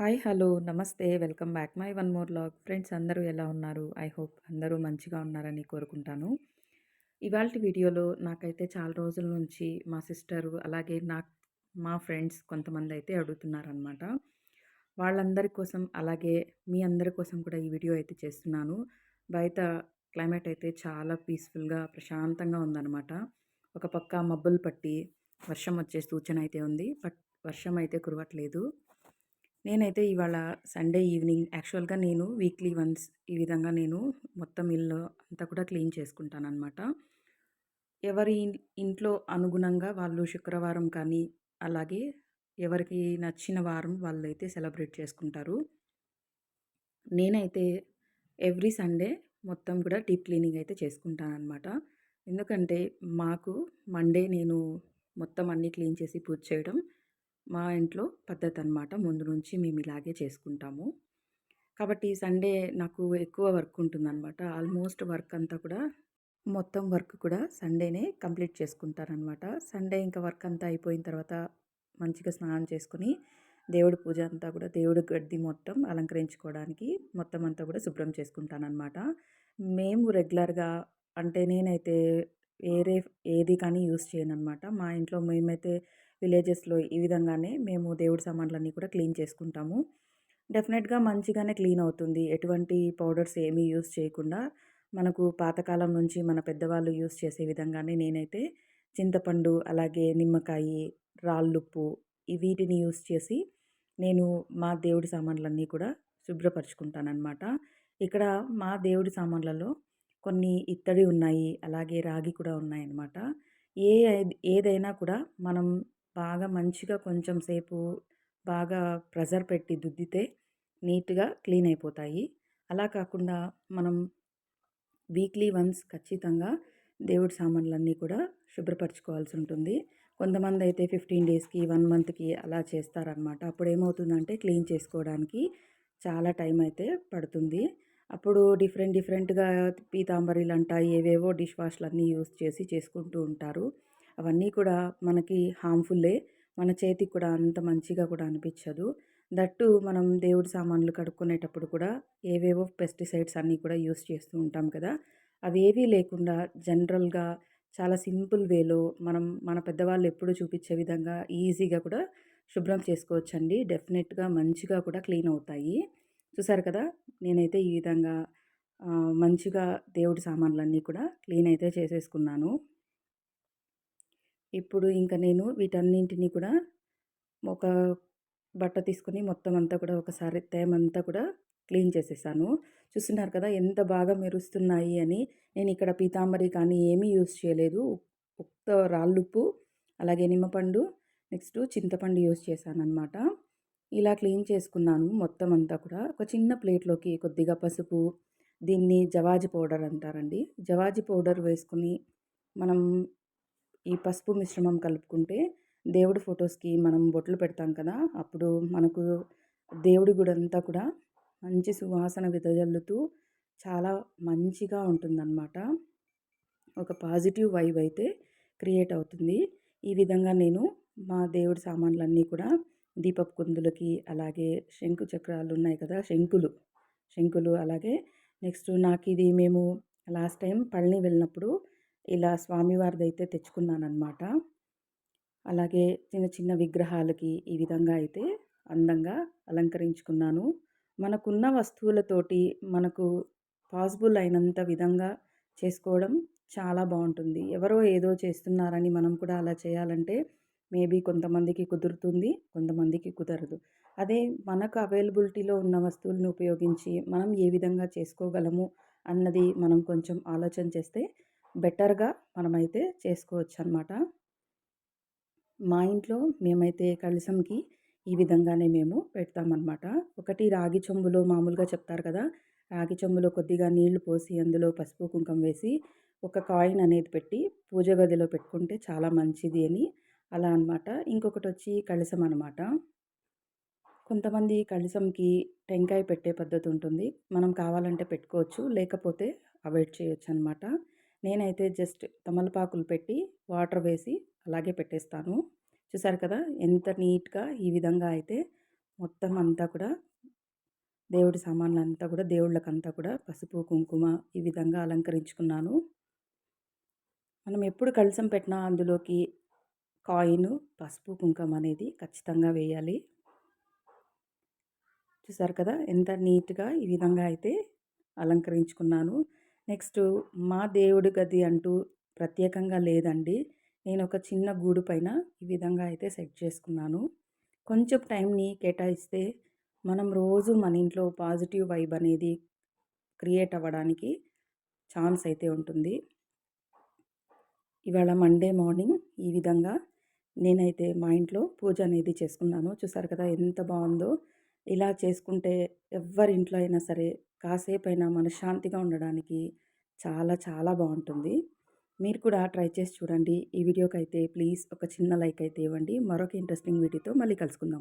Hi hello నమస్తే. Welcome back my one more log. Friends అందరూ ఎలా ఉన్నారు? ఐ హోప్ అందరూ మంచిగా ఉన్నారని కోరుకుంటాను. ఇవాళ వీడియోలో నాకైతే చాలా రోజుల నుంచి మా సిస్టరు అలాగే నా మా ఫ్రెండ్స్ కొంతమంది అయితే అడుగుతున్నారనమాట వాళ్ళందరి కోసం అలాగే మీ అందరి కోసం కూడా ఈ వీడియో అయితే చేస్తున్నాను. బయట క్లైమేట్ అయితే చాలా పీస్ఫుల్గా ప్రశాంతంగా ఉందన్నమాట. ఒక పక్క మబ్బులు పట్టి వర్షం వచ్చే సూచన అయితే ఉంది. బట్ వర్షం అయితే కురవట్లేదు. నేనైతే ఇవాళ సండే ఈవినింగ్ యాక్చువల్గా నేను వీక్లీ వన్స్ ఈ విధంగా నేను మొత్తం ఇల్లు అంతా కూడా క్లీన్ చేసుకుంటానమాట ఎవరి ఇంట్లో అనుగుణంగా వాళ్ళు శుక్రవారం కానీ అలాగే ఎవరికి నచ్చిన వారం వాళ్ళైతే సెలబ్రేట్ చేసుకుంటారు. నేనైతే ఎవ్రీ సండే మొత్తం కూడా డీప్ క్లీనింగ్ అయితే చేసుకుంటానమాట ఎందుకంటే మాకు మండే నేను మొత్తం అన్నీ క్లీన్ చేసి పూజ చేయడం మా ఇంట్లో పద్ధతి అనమాట ముందు నుంచి మేము ఇలాగే చేసుకుంటాము. కాబట్టి సండే నాకు ఎక్కువ వర్క్ ఉంటుందన్నమాట. ఆల్మోస్ట్ వర్క్ అంతా కూడా మొత్తం వర్క్ కూడా సండేనే కంప్లీట్ చేసుకుంటారనమాట సండే ఇంకా వర్క్ అంతా అయిపోయిన తర్వాత మంచిగా స్నానం చేసుకుని దేవుడి పూజ అంతా కూడా దేవుడి గడ్డి మొత్తం అలంకరించుకోవడానికి మొత్తం అంతా కూడా శుభ్రం చేసుకుంటానమాట మేము రెగ్యులర్గా అంటే నేనైతే వేరే ఏది కానీ యూస్ చేయను అనమాట మా ఇంట్లో మేమైతే విలేజెస్లో ఈ విధంగానే మేము దేవుడి సామాన్లన్నీ కూడా క్లీన్ చేసుకుంటాము. డెఫినెట్గా మంచిగానే క్లీన్ అవుతుంది. ఎటువంటి పౌడర్స్ ఏమీ యూస్ చేయకుండా మనకు పాతకాలం నుంచి మన పెద్దవాళ్ళు యూస్ చేసే విధంగానే నేనైతే చింతపండు అలాగే నిమ్మకాయ రాళ్ళుప్పు వీటిని యూస్ చేసి నేను మా దేవుడి సామాన్లన్నీ కూడా శుభ్రపరచుకుంటానన్నమాట. ఇక్కడ మా దేవుడి సామాన్లలో కొన్ని ఇత్తడి ఉన్నాయి అలాగే రాగి కూడా ఉన్నాయన్నమాట. ఏ ఏదైనా కూడా మనం బాగా మంచిగా కొంచెం సేపు బాగా ప్రెజర్ పెట్టి దుద్దితే నీట్గా క్లీన్ అయిపోతాయి. అలా కాకుండా మనం వీక్లీ వన్స్ ఖచ్చితంగా దేవుడి సామాన్లన్నీ కూడా శుభ్రపరచుకోవాల్సి ఉంటుంది. కొంతమంది అయితే ఫిఫ్టీన్ డేస్కి వన్ మంత్కి అలా చేస్తారనమాట అప్పుడు ఏమవుతుందంటే క్లీన్ చేసుకోవడానికి చాలా టైం అయితే పడుతుంది. అప్పుడు డిఫరెంట్ డిఫరెంట్గా పీతాంబరీలు అంట ఏవేవో డిష్ వాష్లన్నీ యూస్ చేసి చేసుకుంటూ ఉంటారు. అవన్నీ కూడా మనకి హార్మ్ఫుల్లే. మన చేతికి కూడా అంత మంచిగా కూడా అనిపించదు. దట్టు మనం దేవుడి సామాన్లు కడుక్కునేటప్పుడు కూడా ఏవేవో పెస్టిసైడ్స్ అన్నీ కూడా యూస్ చేస్తూ ఉంటాం కదా. అవి ఏవీ లేకుండా జనరల్గా చాలా సింపుల్ వేలో మనం మన పెద్దవాళ్ళు ఎప్పుడు చూపించే విధంగా ఈజీగా కూడా శుభ్రం చేసుకోవచ్చండి. డెఫినెట్గా మంచిగా కూడా క్లీన్ అవుతాయి. చూసారు కదా? నేనైతే ఈ విధంగా మంచిగా దేవుడి సామాన్లన్నీ కూడా క్లీన్ అయితే చేసేసుకున్నాను. ఇప్పుడు ఇంకా నేను వీటన్నింటినీ కూడా ఒక బట్ట తీసుకొని మొత్తం అంతా కూడా ఒకసారి తేమంతా కూడా క్లీన్ చేసేసాను. చూస్తున్నారు కదా ఎంత బాగా మెరుస్తున్నాయి అని. నేను ఇక్కడ పీతాంబరి కానీ ఏమీ యూస్ చేయలేదు. ఉప్పు రాళ్ళుప్పు అలాగే నిమ్మపండు నెక్స్ట్ చింతపండు యూస్ చేశాను అనమాట ఇలా క్లీన్ చేసుకున్నాను మొత్తం అంతా కూడా. ఒక చిన్న ప్లేట్లోకి కొద్దిగా పసుపు దీన్ని జవాజి పౌడర్ అంటారండి. జవాజి పౌడర్ వేసుకుని మనం ఈ పసుపు మిశ్రమం కలుపుకుంటే దేవుడి ఫొటోస్కి మనం బొట్లు పెడతాం కదా! అప్పుడు మనకు దేవుడి గుడి అంతా కూడా మంచి సువాసన విదజల్లుతూ చాలా మంచిగా ఉంటుందన్నమాట. ఒక పాజిటివ్ వైబ్ అయితే క్రియేట్ అవుతుంది. ఈ విధంగా నేను మా దేవుడి సామాన్లన్నీ కూడా దీపపు కుందులకి అలాగే శంకు చక్రాలు ఉన్నాయి కదా! శంకులు శంకులు అలాగే నెక్స్ట్ నాకు ఇది మేము లాస్ట్ టైం పళని వెళ్ళినప్పుడు ఇలా స్వామివారిది అయితే తెచ్చుకున్నానమాట అలాగే చిన్న చిన్న విగ్రహాలకి ఈ విధంగా అయితే అందంగా అలంకరించుకున్నాను. మనకున్న వస్తువులతోటి మనకు పాసిబుల్ అయినంత విధంగా చేసుకోవడం చాలా బాగుంటుంది. ఎవరో ఏదో చేస్తున్నారని మనం కూడా అలా చేయాలంటే మేబీ కొంతమందికి కుదురుతుంది కొంతమందికి కుదరదు. అదే మనకు అవైలబిలిటీలో ఉన్న వస్తువులను ఉపయోగించి మనం ఏ విధంగా చేసుకోగలము అన్నది మనం కొంచెం ఆలోచన చేస్తే బెటర్గా మనమైతే చేసుకోవచ్చు అనమాట మా ఇంట్లో మేమైతే కలిసంకి ఈ విధంగానే మేము పెడతామన్నమాట. ఒకటి రాగి చెంబులో మామూలుగా చెప్తారు కదా రాగి చెంబులో కొద్దిగా నీళ్ళు పోసి అందులో పసుపు కుంకం వేసి ఒక కాయిన్ అనేది పెట్టి పూజ గదిలో పెట్టుకుంటే చాలా మంచిది అని అలా అనమాట ఇంకొకటి వచ్చి కలసం అనమాట కొంతమంది కలసంకి టెంకాయ పెట్టే పద్ధతి ఉంటుంది. మనం కావాలంటే పెట్టుకోవచ్చు లేకపోతే అవాయిడ్ చేయొచ్చు అనమాట నేనైతే జస్ట్ తమలపాకులు పెట్టి వాటర్ వేసి అలాగే పెట్టేస్తాను. చూసారు కదా ఎంత నీట్గా ఈ విధంగా అయితే మొత్తం అంతా కూడా దేవుడి సామాన్లు అంతా కూడా దేవుళ్ళకంతా కూడా పసుపు కుంకుమ ఈ విధంగా అలంకరించుకున్నాను. మనం ఎప్పుడు కలసం పెట్టినా అందులోకి కాయిన్ పసుపు కుంకుమ అనేది ఖచ్చితంగా వేయాలి. చూసారు కదా ఎంత నీట్గా ఈ విధంగా అయితే అలంకరించుకున్నాను. నెక్స్ట్ మా దేవుడి గది అంటూ ప్రత్యేకంగా లేదండి. నేను ఒక చిన్న గూడు పైన ఈ విధంగా అయితే సెట్ చేసుకున్నాను. కొంచెం టైంని కేటాయిస్తే మనం రోజు మన ఇంట్లో పాజిటివ్ వైబ్ అనేది క్రియేట్ అవ్వడానికి ఛాన్స్ అయితే ఉంటుంది. ఇవాళ మండే మార్నింగ్ ఈ విధంగా నేనైతే మా ఇంట్లో పూజ అనేది చేసుకున్నాను. చూసారు కదా ఎంత బాగుందో. ఇలా చేసుకుంటే ఎవరి ఇంట్లో అయినా సరే కాసేపు అయినా మనశ్శాంతిగా ఉండడానికి చాలా చాలా బాగుంటుంది. మీరు కూడా ట్రై చేసి చూడండి. ఈ వీడియోకి అయితే ప్లీజ్ ఒక చిన్న లైక్ అయితే ఇవ్వండి. మరొక ఇంట్రెస్టింగ్ వీడియోతో మళ్ళీ కలుసుకుందాం.